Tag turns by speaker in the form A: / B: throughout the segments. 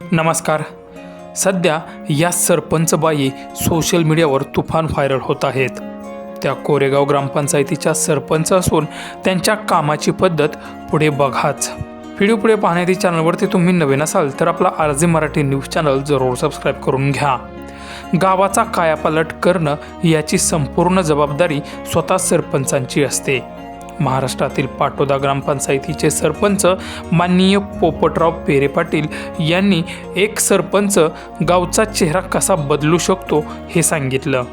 A: नमस्कार. सध्या या सरपंचबाई सोशल मीडियावर तुफान व्हायरल होत आहेत. त्या कोरेगाव ग्रामपंचायतीच्या सरपंच असून त्यांच्या कामाची पद्धत पुढे बघाच. व्हिडिओ पुढे पाहण्याची चॅनलवरती तुम्ही नवीन असाल तर आपला आरजे मराठी न्यूज चॅनल जरूर सबस्क्राईब करून घ्या. गावाचा कायापालट करणं याची संपूर्ण जबाबदारी स्वतः सरपंचांची असते. महाराष्ट्रातील पाटोदा ग्रामपंचायतीचे सरपंच माननीय पोपटराव पेरे पाटील यांनी एक सरपंच गावचा चेहरा कसा बदलू शकतो हे सांगितलं.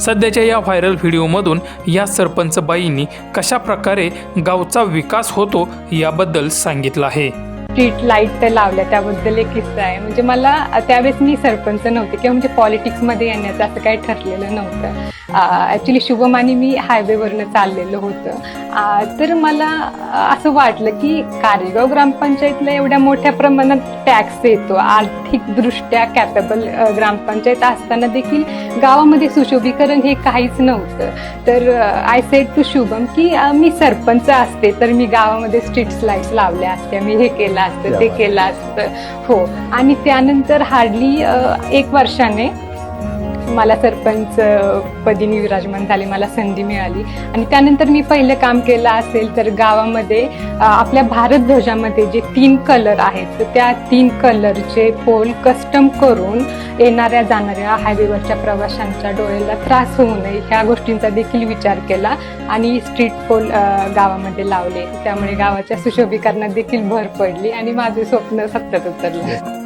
A: सध्याच्या या व्हायरल व्हिडिओमधून या सरपंचबाईंनी कशा प्रकारे गावचा विकास होतो याबद्दल सांगितलं आहे.
B: स्ट्रीट लाइट लावल्या त्याबद्दल एक किस्सा आहे. म्हणजे मला त्यावेळेस मी सरपंच नव्हते किंवा म्हणजे पॉलिटिक्समध्ये येण्याचं असं काही ठरलेलं नव्हतं. ॲक्च्युली शुभम आणि मी हायवेवरनं चाललेलं होतं. तर मला असं वाटलं की कारेगाव ग्रामपंचायतला एवढ्या मोठ्या प्रमाणात टॅक्स येतो. आर्थिकदृष्ट्या कॅपेबल ग्रामपंचायत असताना देखील गावामध्ये सुशोभीकरण हे काहीच नव्हतं. तर आय सेड टू शुभम की मी सरपंच असते तर मी गावामध्ये स्ट्रीट लाईट्स लावल्या असत्या मी हे केलं असतं ते केलं असतं. हो. आणि त्यानंतर हार्डली एक वर्षाने मला सरपंच अ, पदी मी विराजमान झाले मला संधी मिळाली. आणि त्यानंतर मी पहिलं काम केलं असेल तर गावामध्ये आपल्या भारत ध्वजामध्ये जे तीन कलर आहेत त्या तीन कलरचे पोल कस्टम करून येणाऱ्या जाणाऱ्या हायवेवरच्या प्रवाशांच्या डोळ्याला त्रास होऊ नये ह्या गोष्टींचा देखील विचार केला आणि स्ट्रीट पोल गावामध्ये लावले. त्यामुळे गावाच्या सुशोभीकरणात देखील भर पडली आणि माझे स्वप्न सत्यात उतरलं.